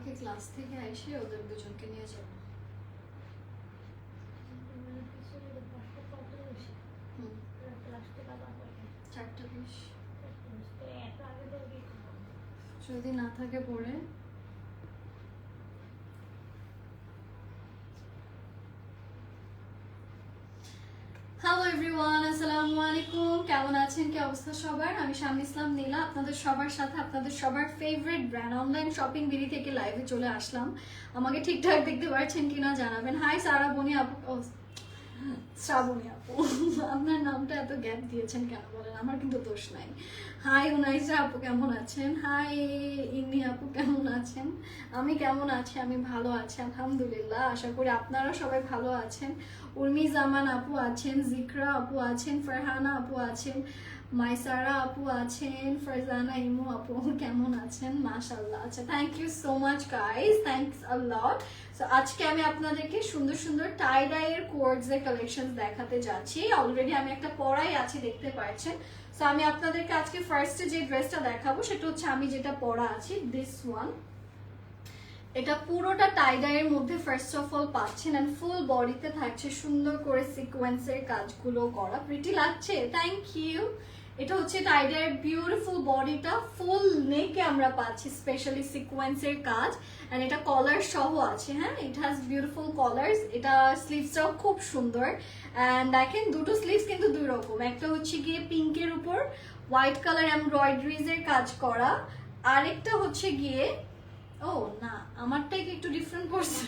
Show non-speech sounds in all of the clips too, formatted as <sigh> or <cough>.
কালকে ক্লাস থেকে এসে ওদের দুজনকে নিয়ে যাব। যদি না থাকে পড়ে হ্যালো এভরিওয়ান আসসালামু আলাইকুম, কেমন আছেন? কি অবস্থা সবার? আমি শামী ইসলাম, নীলা, আপনাদের সবার সাথে, আপনাদের সবার favourite brand online shopping BD থেকে লাইভে চলে আসলাম। আমাকে ঠিকঠাক দেখতে পাচ্ছেন কিনা জানাবেন। হাই সারা বনি শ্রাবণী আপু, আপনার নামটা এত গ্যাপ দিয়েছেন কেন বলেন? আমার কিন্তু দোষ নাই। হাই উনাইসা আপু কেমন আছেন? হাই ইন্দি আপু কেমন আছেন? আমি কেমন আছি? আমি ভালো আছি, আলহামদুলিল্লাহ। আশা করি আপনারা সবাই ভালো আছেন। উর্মি জামান আপু আছেন, জিকরা আপু আছেন, ফারহানা আপু আছেন। মাইসারা আপু আছেন ফারজানা ইমু আপু কেমন আছেন? মাশাল্লাহ আচ্ছা thank you so much guys thanks a lot so আজকে আমি আপনাদেরকে সুন্দর সুন্দর টাই ডাই এর কোর্ডস এর কালেকশন দেখাতে যাচ্ছি। অলরেডি আমি একটা পরাই আছে, দেখতে পাচ্ছেন। সো আমি আপনাদেরকে আজকে ফার্স্টে যে ড্রেসটা দেখাবো, সেটা হচ্ছে আমি যেটা পরা আছি দিস ওয়ান এটা পুরোটা টাইডাইয়ের মধ্যে ফার্স্ট অফ অল পাচ্ছেন অ্যান্ড ফুল বডিতে থাকছে সুন্দর করে সিকোয়েন্সের কাজগুলো করা। প্রিটি লাগছে? থ্যাংক ইউ এটা হচ্ছে টাইডাইয়ের বিউটিফুল বডিটা ফুল নেকে আমরা পাচ্ছি স্পেশালি সিকোয়েন্সের কাজ। অ্যান্ড এটা কলার সহ আছে হ্যাঁ? ইট হ্যাজ বিউটিফুল কলার্স এটা স্লিভসটাও খুব সুন্দর। অ্যান্ড দেখেন, দুটো স্লিভস কিন্তু দুই রকম। একটা হচ্ছে গিয়ে পিঙ্কের উপর হোয়াইট কালার এমব্রয়ডারিজের কাজ করা। আরেকটা হচ্ছে গিয়ে, ও, না আমারটাই একটু ডিফারেন্ট পড়ছে?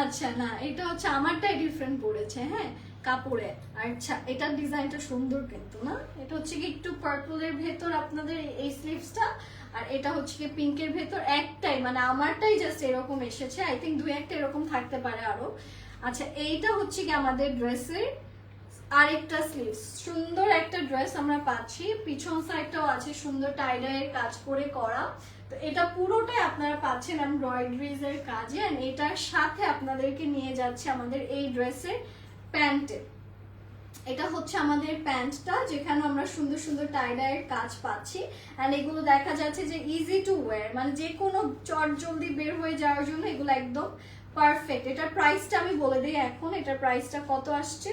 আচ্ছা না, এটা হচ্ছে আমারটাই ডিফারেন্ট পড়েছে হ্যাঁ? কাপড়ে। আচ্ছা এটার ডিজাইনটা সুন্দর কিন্তু, না? এটা হচ্ছে কি একটু পার্পলের ভেতর আপনাদের এই স্লিভসটা আর এটা হচ্ছে কি পিঙ্কের ভেতর একটাই মানে আমারটাই জাস্ট এরকম এসেছে। আই থিঙ্ক দুই একটা এরকম থাকতে পারে আরও। আচ্ছা এইটা হচ্ছে কি আমাদের ড্রেসের আরেকটা স্লিভস সুন্দর একটা ড্রেস আমরা পাচ্ছি। পিছন সাইডটাও আছে সুন্দর টাইডাইয়ের কাজ করে করা। তো এটা পুরোটাই আপনারা পাচ্ছেন এমব্রয়ডারিজ এর কাজে এটার সাথে আপনাদেরকে নিয়ে যাচ্ছে আমাদের এই ড্রেসের প্যান্টে। এটা হচ্ছে আমাদের প্যান্টটা, যেখানে আমরা সুন্দর সুন্দর টাইডাইয়ের কাজ পাচ্ছি। অ্যান্ড এগুলো দেখা যাচ্ছে যে ইজি টু ওয়্যার মানে যে কোনো চট জলদি বের হয়ে যাওয়ার জন্য এগুলো একদম পারফেক্ট এটার প্রাইসটা আমি বলে দিই এখন, এটার প্রাইসটা কত আসছে?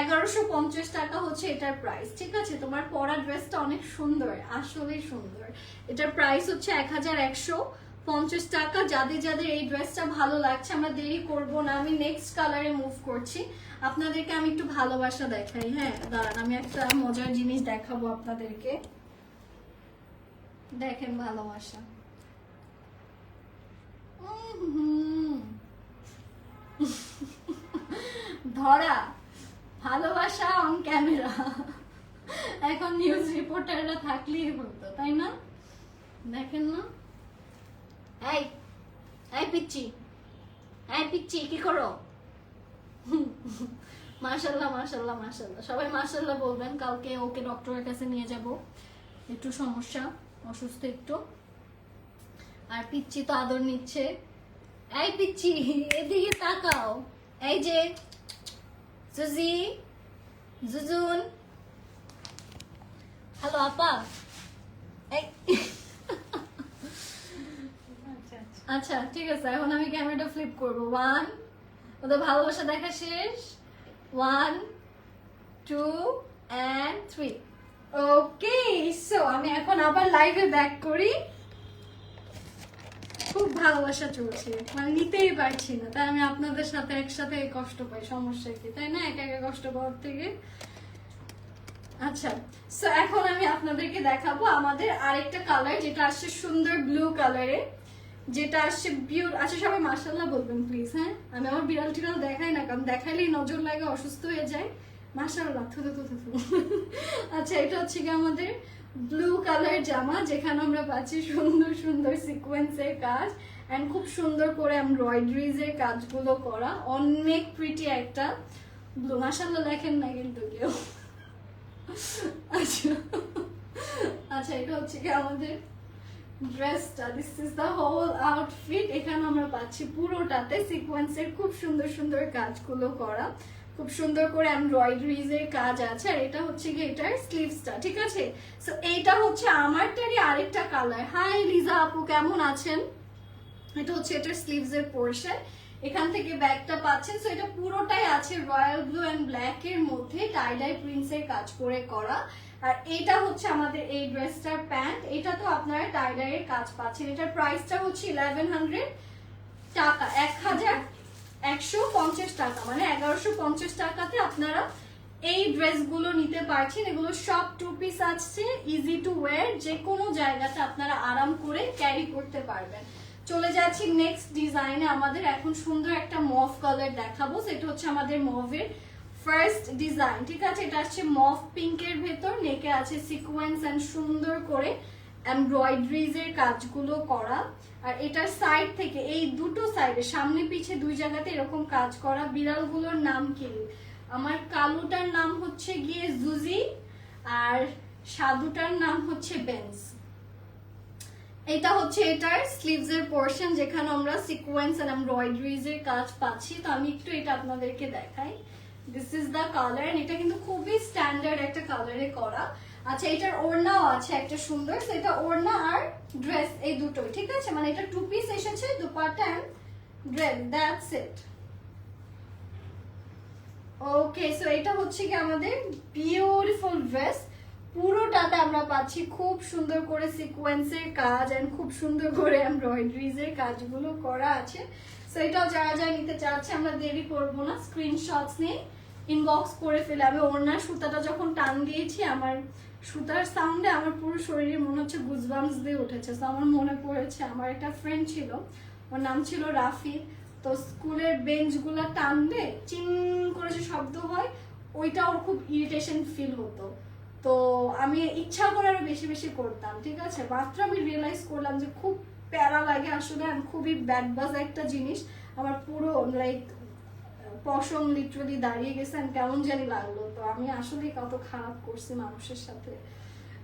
এগারোশো পঞ্চাশ টাকা হচ্ছে এটার প্রাইস ঠিক আছে, তোমার পরা ড্রেসটা অনেক সুন্দর, আসলেই সুন্দর। এটার প্রাইস হচ্ছে এক হাজার একশো। পঞ্চাশ টাকা, যাদের যাদের এই ড্রেসটা ভালো লাগছে, আমরা দেরি করব না, আমি নেক্সট কালারে মুভ করছি। আপনাদেরকে আমি একটু ভালোবাসা দেখাই হ্যাঁ দাঁড়ান, আমি একটা মজার জিনিস দেখাবো আপনাদেরকে। দেখেন ভালোবাসা। ধরা, ভালোবাসা অন ক্যামেরা এখন নিউজ রিপোর্টাররা থাকলেই হতো, তাই না? দেখেন না? এই এই পিচ্ছি এই পিচ্ছি, কি করো? মাশাল্লাহ মাশাল্লাহ মাশাল্লাহ। সবাই মাশাল্লাহ বলবেন, কালকে ওকে ডক্টরের কাছে নিয়ে যাব। একটু সমস্যা, অসুস্থ একটু। আর পিচ্ছি তো আদর নিচ্ছে। এই পিচ্ছি, এদিকে তাকাও। এই যে জুজি জুজুন হ্যালো আপা এই আচ্ছা ঠিক আছে, এখন আমি ক্যামেরাটা ফ্লিপ করব। ওয়ান ওদের ভালোবাসা দেখা শেষ। One two and three okay so আমি এখন আবার লাইভে ব্যাক করি। খুব ভালোবাসা চলছে। মানে নিতেই পারছি না, তাই আমি আপনাদের সাথে একসাথে কষ্ট পাই। সমস্যা কি, তাই না? একা একা কষ্ট পাওয়ার থেকে। আচ্ছা সো এখন আমি আপনাদেরকে দেখাবো আমাদের আরেকটা কালার যেটা আসছে সুন্দর ব্লু কালারে যেটা আসছে বিউর আচ্ছা সবাই মাসাল্লাহ বলবেন প্লিজ হ্যাঁ? আমি আমার বিড়াল টিড়াল দেখাই না, কারণ দেখাইলেই নজর লাগে, অসুস্থ হয়ে যায়। মাসাল্লাহ থু থু থু। <laughs> আচ্ছা এটা হচ্ছে কি আমাদের ব্লু কালার জামা, যেখানে আমরা পাচ্ছি সুন্দর সুন্দর সিকোয়েন্সের কাজ অ্যান্ড খুব সুন্দর করে এমব্রয়ডারিজ এর কাজগুলো করা। অনেক প্রিটি একটা ব্লু মাসাল্লাহ দেখেন না কিন্তু কেউ। <laughs> আচ্ছা আচ্ছা এটা হচ্ছে কি আমাদের ড্রেসটা this is the whole outfit এখানে আমরা পাচ্ছি পুরোটাতে সিকোয়েন্সের খুব সুন্দর সুন্দর কাজগুলো করা। খুব সুন্দর করে এমব্রয়ডারিজ এর কাজ আছে। আর এটা হচ্ছে কি এটার স্লিভসটা ঠিক আছে? সো এইটা হচ্ছে আমারটারই আরেকটা কালার হাই লিজা আপু, কেমন আছেন? এটা হচ্ছে এটার স্লিভস এর পোর্শন এখান থেকে ব্যাগটা পাচ্ছেন। সো এটা পুরোটাই আছে রয়্যাল ব্লু এন্ড ব্ল্যাক এর মধ্যে। টাইডাই প্রিন্টস এর কাজ করে করা। আর এটা হচ্ছে আমাদের এই ড্রেসটার প্যান্ট। এটা তো আপনারা টাইডাই এর কাজ পাচ্ছেন। এটার প্রাইসটা হচ্ছে ইলেভেন হান্ড্রেড টাকা। এক হাজার একশো পঞ্চাশ টাকা। মানে এগারোশো পঞ্চাশ টাকাতে আপনারা এই ড্রেসগুলো নিতে পারছেন। এগুলো সব টু পিস আসছে ইজি টু ওয়্যার যে কোনো জায়গাতে আপনারা আরাম করে ক্যারি করতে পারবেন। চলে যাচ্ছি নেক্সট ডিজাইনে আমাদের এখন সুন্দর একটা মফ কালার দেখাবো। সেটা হচ্ছে আমাদের মভের ফার্স্ট ডিজাইন ঠিক আছে? এটা আসছে মফ পিঙ্কের ভেতর, নেকে আছে সিকোয়েন্স এন্ড সুন্দর করে এমব্রয়ডারিজ এর কাজগুলো করা। আর এটার সাইড থেকে, এই দুটো সাইডে সামনে পিছে দুই জায়গাতে এরকম কাজ করা বিড়ালগুলোর নাম কি? আমার কালুটার নাম হচ্ছে গিয়ে জুজি আর সাধুটার নাম হচ্ছে বেন্স এটা হচ্ছে এটার স্লিভস এর পোর্শন যেখানে আমরা সিকোয়েন্স এন্ড এমব্রয়ডারিজ এর কাজ পাচ্ছি। তো আমি একটু এটা আপনাদেরকে দেখাই। দিস ইজ দ্য কালার এটা কিন্তু খুবই স্ট্যান্ডার্ড একটা কালারে করা। আচ্ছা এটার ওড়নাও আছে একটা সুন্দর। এটা ওড়না আর ড্রেস এই দুটোই, ঠিক আছে? মানে এটা টু পিস এসেছে, dupatta and dress that's it okay so এটা হচ্ছে কি আমাদের বিউটিফুল ড্রেস পুরোটাতে আমরা পাচ্ছি খুব সুন্দর করে সিকোয়েন্সের কাজ এন্ড খুব সুন্দর করে এমব্রয়ডারিজ এর কাজগুলো করা আছে। সো এটাও যারা যারা নিতে চাচ্ছে, আমরা দেরি করব না। স্ক্রিনশটস নিয়ে ইনবক্স করে ফেলে। আমি ওড়নার সুতাটা যখন টান দিয়েছি, আমার সুতার সাউন্ডে আমার পুরো শরীরে মনে হচ্ছে গুজবামস দিয়ে উঠেছে। তো আমার মনে পড়েছে, আমার একটা ফ্রেন্ড ছিল, ওর নাম ছিল রাফি। তো স্কুলের বেঞ্চগুলো টানলে চিং করে যে শব্দ হয়, ওইটা ওর খুব ইরিটেশন ফিল হতো। তো আমি ইচ্ছা করে আরও বেশি বেশি করতাম, ঠিক আছে? মাত্র আমি রিয়েলাইজ করলাম যে খুব প্যারা লাগে আসলে। খুবই ব্যাড বাজ একটা জিনিস। আমার পুরো লাইক পশম লিটারালি দাঁড়িয়ে গেছে and কেমন জানি লাগল। তো আমি আসলে কত খারাপ করছি মানুষের সাথে।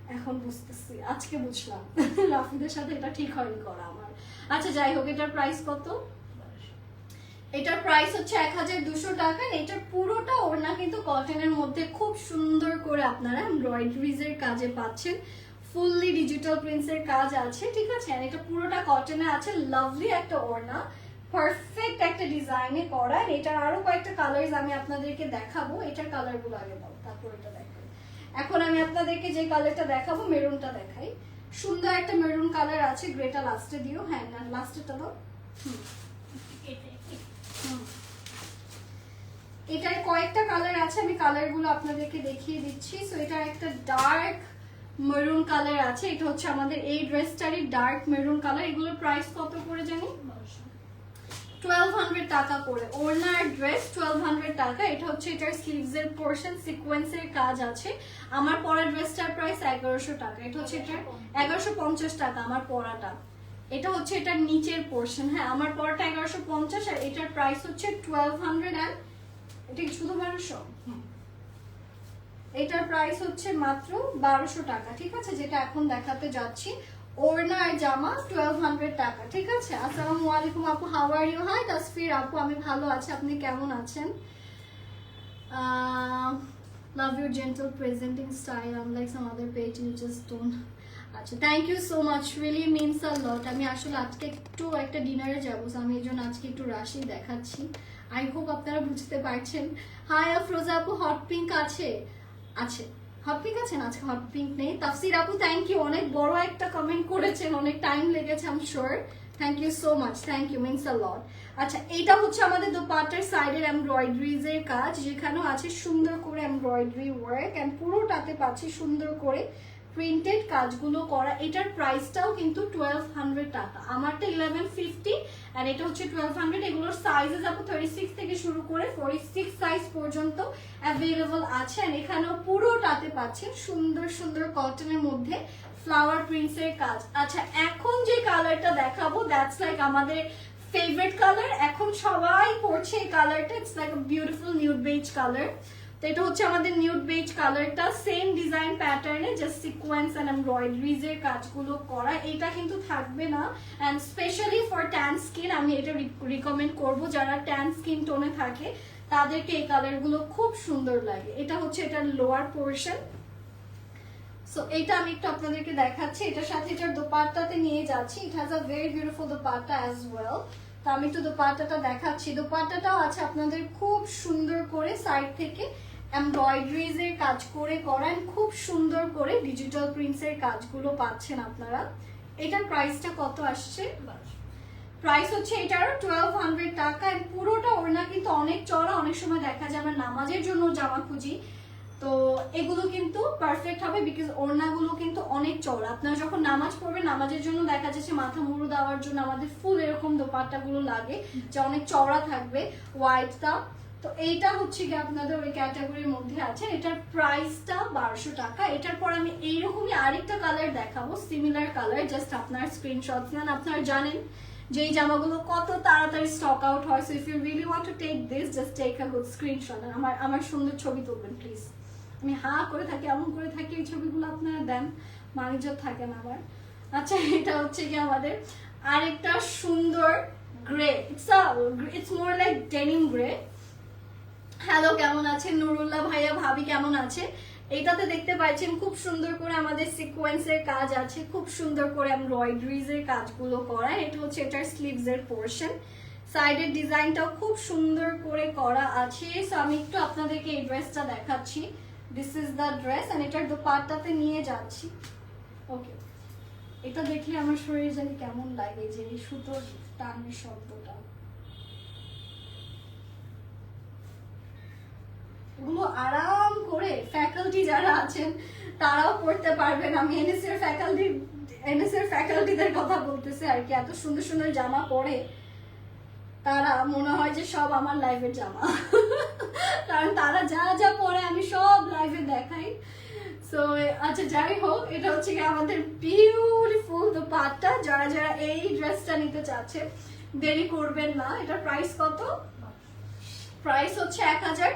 এখন বুঝতেছি। আজকে বুঝলাম। <laughs> রাফিদের সাথে এটা ঠিক হয়নি করা আমার। আচ্ছা যাই হোক, এটার প্রাইস কত? এটার প্রাইস হচ্ছে এক হাজার দুশো টাকা। এটার পুরোটা ওড়না কিন্তু কটনের মধ্যে খুব সুন্দর করে আপনারা এমব্রয়ডারিজ এর কাজে পাচ্ছেন। ফুললি ডিজিটাল প্রিন্টস এর কাজ আছে, ঠিক আছে? এটা পুরোটা কটনে আছে। লাভলি একটা ওড়না। পারফেক্ট একটা ডিজাইনে করা। এটার আরও কয়েকটা কালার্স আমি আপনাদেরকে দেখাবো। এটার কালারগুলো আগে দাও, তারপর এটা দেখাই এখন আমি আপনাদেরকে যে কালারটা দেখাবো মেরুনটা দেখাই। সুন্দর একটা মেরুন কালার আছে গ্রেটা লাস্টে দিও। হ্যাঁ না লাস্টেটা দাও। এটার কয়েকটা কালার আছে, আমি কালারগুলো আপনাদেরকে দেখিয়ে দিচ্ছি। সো এটার একটা ডার্ক মেরুন কালার আছে। এটা হচ্ছে আমাদের এই ড্রেসটারই ডার্ক মেরুন কালার এগুলোর প্রাইস কত করে জানি? টুয়েলভ হান্ড্রেড টাকা করে। ওড়নার ড্রেস টুয়েলভ হান্ড্রেড টাকা। এটা হচ্ছে এটার স্লিভস এর পোর্শন সিকোয়েন্সের কাজ আছে। আমার পরা ড্রেসটার প্রাইস এগারোশো টাকা। এটা হচ্ছে এটার এগারোশো পঞ্চাশ টাকা আমার পরাটা। এটা হচ্ছে এটার নিচের পোর্শন হ্যাঁ আমার পরাটা এগারোশো পঞ্চাশ আর এটার প্রাইস হচ্ছে টুয়েলভ হান্ড্রেড অ্যান্ড এটা কি শুধু বারোশো? এটার প্রাইস হচ্ছে মাত্র বারোশো টাকা। ঠিক আছে, যেটা এখন দেখাতে যাচ্ছি। ওড়না আর জামা টুয়েলভ হান্ড্রেড টাকা ঠিক আছে? আসসালামু আলাইকুম আপু how are you hi Tasfir আপু, আমি ভালো আছি, আপনি কেমন আছেন? Love your gentle presenting style unlike some other page you just don't আচ্ছা thank you so much really means a lot আমি আসলে আজকে একটু একটা ডিনারে যাব আমি এই জন্য আজকে একটু রাশি দেখাচ্ছি। আই হোপ আপনারা বুঝতে পারছেন। হাই আফরোজা আপু হট পিঙ্ক আছে? আছে। হট পিঙ্ক আছে না আজকে হট পিঙ্ক নেই। তাফসির আপু থ্যাংক ইউ অনেক বড় একটা কমেন্ট করেছেন। অনেক টাইম লেগেছে I'm sure thank you so much thank you means a lot আচ্ছা এটা হচ্ছে আমাদের দোপাট্টার সাইডের এমব্রয়ডারিজ এর কাজ। যেখানেও আছে সুন্দর করে এমব্রয়ডারি ওয়ার্ক এন্ড পুরোটাতে পাচ্ছি সুন্দর করে প্রিন্টেড কাজগুলো করা, এটার প্রাইসটাও কিন্তু টুয়েলভ হান্ড্রেড টাকা। আমারটা ইলেভেন ফিফটি অ্যান্ড এটা হচ্ছে টুয়েলভ হান্ড্রেড এগুলোর সাইজেস আপু থার্টি সিক্স থেকে শুরু করে ফোর্টি সিক্স সাইজ পর্যন্ত অ্যাভেলেবল আছে। অ্যান্ড এখানেও পুরোটাতে পাচ্ছেন সুন্দর সুন্দর কটনের মধ্যে ফ্লাওয়ার প্রিন্টসের কাজ। আচ্ছা এখন যে কালারটা দেখাবো দ্যাটস লাইক আমাদের ফেভারিট কালার এখন সবাই পরছে এই কালারটা it's like beautiful nude beige colour তো এটা হচ্ছে আমাদের নিউড বেজ কালারটা সেম ডিজাইন প্যাটার্নে জাস্ট সিকোয়েন্স অ্যান্ড এমব্রয়ডারিজ এর কাজগুলো করা। এটা কিন্তু থাকবে না। And specially for tan skin আমি এটা রিকমেন্ড করব যারা ট্যান স্কিন টোনে থাকে, তাদেরকে এই কালারগুলো খুব সুন্দর লাগে। এটা হচ্ছে এটার লোয়ার পোর্শন সো এইটা আমি একটু আপনাদেরকে দেখাচ্ছি। এটার সাথে এটার দোপাট্টাতে নিয়ে যাচ্ছি। It has a very beautiful dupatta as well তো আমি একটু দোপাট্টাটা দেখাচ্ছি। দোপাট্টাটাও আছে আপনাদের খুব সুন্দর করে সাইড থেকে। এমব্রয়ডারিজ এর কাজ করে করেন, খুব সুন্দর করে ডিজিটাল প্রিন্টস এর কাজগুলো পাচ্ছেন আপনারা। এটার প্রাইসটা কত আসছে? প্রাইস হচ্ছে এটার টুয়েলভ হান্ড্রেড টাকা পুরোটা ওড়না কিন্তু অনেক চড়া, অনেক সময় দেখা যায় নামাজের জন্য জামা খুঁজি। তো এগুলো কিন্তু পারফেক্ট হবে বিকজ ওড়নাগুলো কিন্তু অনেক চড়া। আপনারা যখন নামাজ পড়বেন, নামাজের জন্য দেখা যাচ্ছে মাথা মুড়ো দেওয়ার জন্য আমাদের ফুল এরকম দোপাট্টাগুলো লাগে, যা অনেক চড়া থাকবে। হোয়াইটটা তো এইটা হচ্ছে কি আপনাদের ওই ক্যাটাগরির মধ্যে আছে। এটার প্রাইসটা বারোশো টাকা। এটার পর আমি এইরকমই আরেকটা কালার দেখাবো সিমিলার কালার জাস্ট আপনার স্ক্রিনশট নেন। আপনারা জানেন যে এই জামাগুলো কত তাড়াতাড়ি স্টক আউট হয়। So if you really want to take this just take a good screenshot আমার আমার সুন্দর ছবি তুলবেন প্লিজ আমি হা করে থাকি, এমন করে থাকি, এই ছবিগুলো আপনারা দেন। বাণিজ্য থাকে না আমার আচ্ছা এটা হচ্ছে কি আমাদের আরেকটা সুন্দর grey it's a it's more like denim grey hello, কেমন আছেন? নুরুল্লাহ ভাইয়া, ভাবি কেমন আছে? এইটাতে দেখতে পাচ্ছেন, খুব সুন্দর করে আমাদের সিকোয়েন্সের কাজ আছে, খুব সুন্দর করে এমব্রয়ডারিজ এর কাজগুলো করা। এটা হচ্ছে এটার স্লিভস এর পোর্শন সাইডের ডিজাইনটাও খুব সুন্দর করে করা আছে। সো আমি একটু আপনাদেরকে এই ড্রেসটা দেখাচ্ছি। This is the dress and এটার দোপাট্টাতে নিয়ে যাচ্ছি। ওকে এটা দেখলে আমার শরীর জানি কেমন লাগে যে এই সুতোর টানের শব্দটা। এগুলো আরাম করে ফ্যাকাল্টি যারা আছেন, তারাও পড়তে পারবেন। আমি এনএস এর ফ্যাকাল্টি এনএস এর ফ্যাকাল্টিদের কথা বলতেছি আর কি। এত সুন্দর সুন্দর জামা পরে তারা, মনে হয় যে সব আমার লাইফের জামা। <laughs> কারণ তারা যা যা পরে আমি সব লাইফে দেখাই। সো আচ্ছা যাই হোক, এটা হচ্ছে কি আমাদের বিউটিফুল দোপাট্টা যারা যারা এই ড্রেসটা নিতে চাচ্ছে, দেরি করবেন না। এটার প্রাইস কত? প্রাইস হচ্ছে এক হাজার।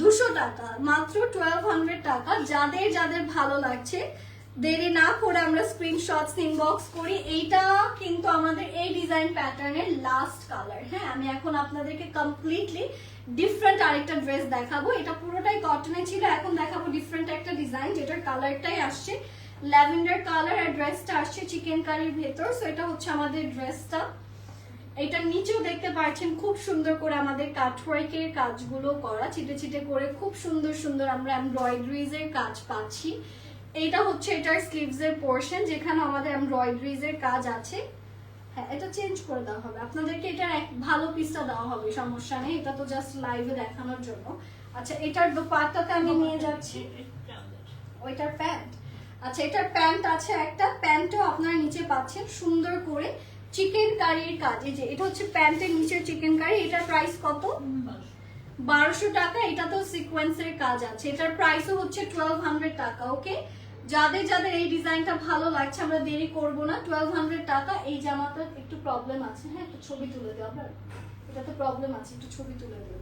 দুশো টাকা, মাত্র টুয়েলভ হান্ড্রেড টাকা। যাদের যাদের ভালো লাগছে, দেরি না করে আমরা স্ক্রিনশটস ইনবক্স করি। এইটা কিন্তু আমাদের এই ডিজাইন প্যাটার্নের লাস্ট কালার হ্যাঁ আমি এখন আপনাদেরকে কমপ্লিটলি ডিফারেন্ট আরেকটা ড্রেস দেখাবো। এটা পুরোটাই কটনে ছিল, এখন দেখাবো ডিফারেন্ট একটা ডিজাইন যেটার কালারটাই আসছে। ল্যাভেন্ডার কালার আর ড্রেসটা আসছে চিকেন কারির ভেতর সো এটা হচ্ছে আমাদের ড্রেসটা এটার নিচেও দেখতে পাচ্ছেন খুব সুন্দর করে আমাদের কাঠওয়ার্কের কাজগুলো করা ছিটে ছিটে করে খুব সুন্দর সুন্দর আমরা এমব্রয়ডারিজ এর কাজ পাচ্ছি। এটা হচ্ছে এটার স্লিভস এর পোর্শন যেখানে আমাদের এমব্রয়ডারিজ এর কাজ আছে। হ্যাঁ এটা চেঞ্জ করে দেওয়া হবে। আপনাদেরকে এটার এক ভালো পিসটা দেওয়া হবে সমস্যা নেই এটা তো জাস্ট লাইভে দেখানোর জন্য। আচ্ছা এটার দোপাট্টাতে আমি নিয়ে যাচ্ছি। ওইটার প্যান্ট। আচ্ছা এটার প্যান্ট আছে একটা প্যান্টও আপনারা নিচে পাচ্ছেন সুন্দর করে চিকেন কারির কাজ, এই যে, এটা হচ্ছে প্যান্টের নিচের চিকেন কারি এটার প্রাইস কত? বারোশো টাকা এটাতেও সিকোয়েন্সের কাজ আছে। এটার প্রাইসও হচ্ছে টুয়েলভ হান্ড্রেড টাকা ওকে যাদের যাদের এই ডিজাইনটা ভালো লাগছে, আমরা দেরি করব না। টুয়েলভ হান্ড্রেড টাকা, এই জামাটা একটু প্রবলেম আছে। হ্যাঁ একটু ছবি তুলে দিও আবার এটাতে প্রবলেম আছে, একটু ছবি তুলে দিও।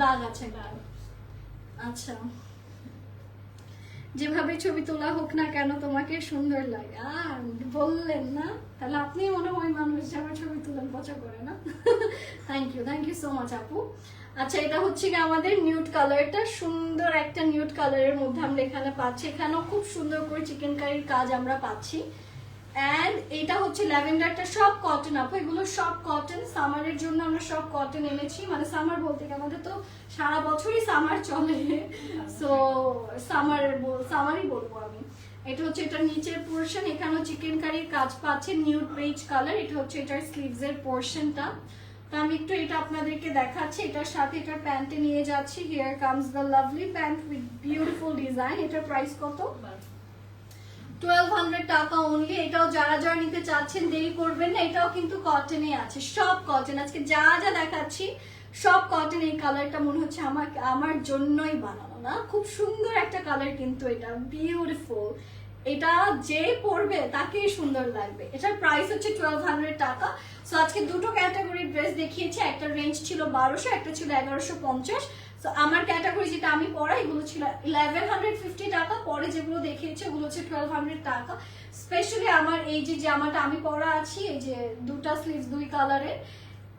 দাগ আছে আচ্ছা। যেভাবে ছবি তোলা হোক না কেন তোমাকে সুন্দর লাগে। আর বললেন না, তাহলে আপনি মনে হয় মানুষ যে আমার ছবি তুলেন পচা করে না? Thank you thank you so much আপু। আচ্ছা এটা হচ্ছে কি আমাদের নিউড কালারটা সুন্দর একটা নিউড কালারের মধ্যে আমরা এখানে পাচ্ছি। এখানেও খুব সুন্দর করে চিকেন কারির কাজ আমরা পাচ্ছি। অ্যান্ড এটা হচ্ছে ল্যাভেন্ডারটা, সব কটন আপু, এগুলো সব কটন সামারের জন্য আমরা সব কটন এনেছি। মানে সামার বলতে কি, আমাদের তো সারা বছরই সামার চলে। সো সামার সামারই বলব আমি। এটা হচ্ছে এটার নিচের পোর্শন এখানেও চিকেন কারির কাজ পাচ্ছে নিউড বেজ কালার এটা হচ্ছে এটার স্লিভস এর পোর্শনটা তো আমি একটু এটা আপনাদেরকে দেখাচ্ছি, এটার সাথে এটার প্যান্টে নিয়ে যাচ্ছি। Here comes the lovely pant with beautiful design এটার প্রাইস কত? টুয়েলভ হান্ড্রেড টাকা অনলি এটাও যারা যারা নিতে চাচ্ছেন, দেরি করবেন না, এটাও কিন্তু কটনে আছে, সব কটন আজকে যা যা দেখাচ্ছি, সব কটন এই কালারটা মনে হচ্ছে আমার আমার জন্যই বানানো না, খুব সুন্দর একটা কালার কিন্তু এটা বিউটিফুল এটা যে পরবে তাকেই সুন্দর লাগবে, এটার প্রাইস হচ্ছে টুয়েলভ হান্ড্রেড টাকা সো আজকে দুটো ক্যাটাগরির ড্রেস দেখিয়েছি, একটা রেঞ্জ ছিল বারোশো, একটা ছিল এগারোশো পঞ্চাশ তো আমার ক্যাটাগরি যেটা আমি পড়াই, এগুলো ছিল ইলেভেন হান্ড্রেড ফিফটি টাকা, পরে যেগুলো দেখিয়েছি ওগুলো হচ্ছে টুয়েলভ হান্ড্রেড টাকা। স্পেশালি আমার এই যে জামাটা আমি পরা আছি, এই যে দুটা স্লিভস দুই কালারের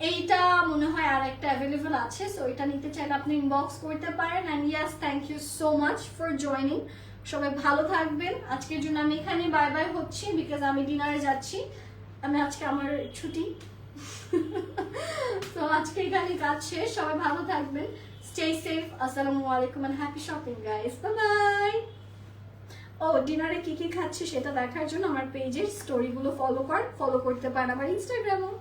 এইটা মনে হয় আর একটা অ্যাভেলেবল আছে। সো এটা নিতে চাইলে আপনি ইনবক্স করতে পারেন। And yes thank you so much for joining সবাই ভালো থাকবেন। আজকের জন্য আমি এখানে বাই বাই হচ্ছি বিকজ আমি ডিনারে যাচ্ছি। আমি আজকে আমার ছুটি। <laughs> তো আজকে এখানে কাজ শেষ। সবাই ভালো থাকবেন। স্টে সেফ আসসালামু আলাইকুম happy happy shopping Bye bye ও ডিনারে কি কি খাচ্ছি সেটা দেখার জন্য আমার পেজের স্টোরিগুলো ফলো কর। ফলো করতে পারেন আমার ইনস্টাগ্রামও